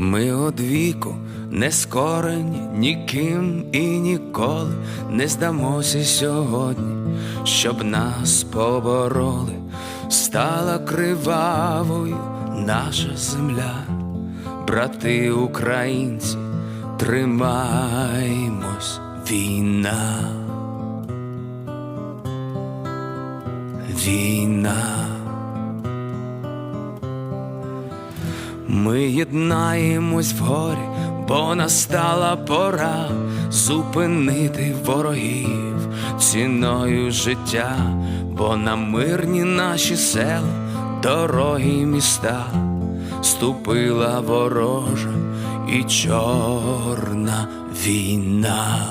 Ми одвіку не скорені ніким і ніколи не здамося сьогодні, щоб нас побороли, стала кривавою наша земля, брати українці, тримаймось війна. Війна. Ми єднаємось в горі, бо настала пора зупинити ворогів ціною життя, бо на мирні наші села, дороги й міста ступила ворожа і чорна війна.